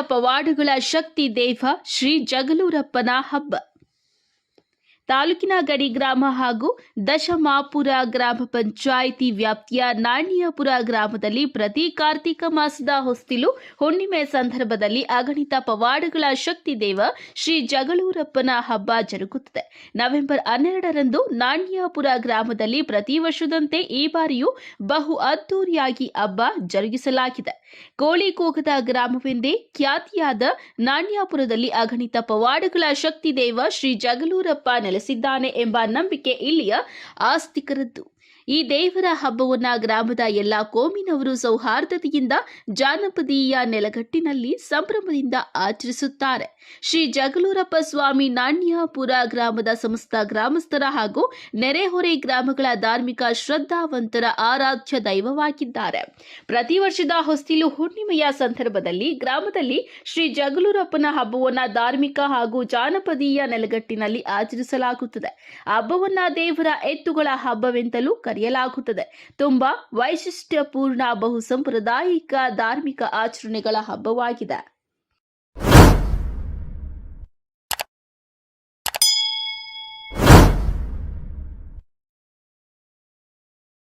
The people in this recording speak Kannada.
ಪವಾಡಗಳ ಶಕ್ತಿ ದೇವ ಶ್ರೀ ಜಗಲೂರಪ್ಪನ ಹಬ್ಬ. ತಾಲೂಕಿನ ಗಡಿ ಗ್ರಾಮ ಹಾಗೂ ದಶಮಾಪುರ ಗ್ರಾಮ ಪಂಚಾಯಿತಿ ವ್ಯಾಪ್ತಿಯ ನಾಣ್ಯಪುರ ಗ್ರಾಮದಲ್ಲಿ ಪ್ರತಿ ಕಾರ್ತಿಕ ಮಾಸದ ಹೊಸ್ತಿಲು ಹುಣ್ಣಿಮೆ ಸಂದರ್ಭದಲ್ಲಿ ಅಗಣಿತ ಪವಾಡಗಳ ಶಕ್ತಿ ದೇವ ಶ್ರೀ ಜಗಳೂರಪ್ಪನ ಹಬ್ಬ ಜರುಗುತ್ತದೆ. ನವೆಂಬರ್ ಹನ್ನೆರಡರಂದು ನಾಣ್ಯಪುರ ಗ್ರಾಮದಲ್ಲಿ ಪ್ರತಿ ವರ್ಷದಂತೆ ಈ ಬಾರಿಯೂ ಬಹು ಅದ್ದೂರಿಯಾಗಿ ಹಬ್ಬ ಜರುಗಿಸಲಾಗಿದೆ. ಕೋಳಿ ಕೂಗದ ಗ್ರಾಮವೆಂದೇ ಖ್ಯಾತಿಯಾದ ನಾಣ್ಯಪುರದಲ್ಲಿ ಅಗಣಿತ ಪವಾಡಗಳ ಶಕ್ತಿ ದೇವ ಶ್ರೀ ಜಗಲೂರಪ್ಪ ನೆಲೆಸಿದ್ದಾನೆ ಎಂಬ ನಂಬಿಕೆ ಇಲ್ಲಿಯ ಆಸ್ತಿಕರದ್ದು. ಈ ದೇವರ ಹಬ್ಬವನ್ನ ಗ್ರಾಮದ ಎಲ್ಲಾ ಕೋಮಿನವರು ಸೌಹಾರ್ದತೆಯಿಂದ ಜಾನಪದೀಯ ನೆಲಗಟ್ಟಿನಲ್ಲಿ ಸಂಭ್ರಮದಿಂದ ಆಚರಿಸುತ್ತಾರೆ. ಶ್ರೀ ಜಗಲೂರಪ್ಪ ಸ್ವಾಮಿ ನಾಣ್ಯಾಪುರ ಗ್ರಾಮದ ಸಮಸ್ತ ಗ್ರಾಮಸ್ಥರ ಹಾಗೂ ನೆರೆಹೊರೆ ಗ್ರಾಮಗಳ ಧಾರ್ಮಿಕ ಶ್ರದ್ಧಾವಂತರ ಆರಾಧ್ಯ ದೈವವಾಗಿದ್ದಾರೆ. ಪ್ರತಿ ವರ್ಷದ ಹೊಸ್ತಿಲು ಹುಣ್ಣಿಮೆಯ ಸಂದರ್ಭದಲ್ಲಿ ಗ್ರಾಮದಲ್ಲಿ ಶ್ರೀ ಜಗಲೂರಪ್ಪನ ಹಬ್ಬವನ್ನು ಧಾರ್ಮಿಕ ಹಾಗೂ ಜಾನಪದೀಯ ನೆಲಗಟ್ಟಿನಲ್ಲಿ ಆಚರಿಸಲಾಗುತ್ತದೆ. ಹಬ್ಬವನ್ನ ದೇವರ ಎತ್ತುಗಳ ಹಬ್ಬವೆಂತಲೂ ಕರೆಯಲಾಗುತ್ತದೆ. ತುಂಬಾ ವೈಶಿಷ್ಟ್ಯಪೂರ್ಣ ಬಹು ಸಾಂಪ್ರದಾಯಿಕ ಧಾರ್ಮಿಕ ಆಚರಣೆಗಳ ಹಬ್ಬವಾಗಿದೆ.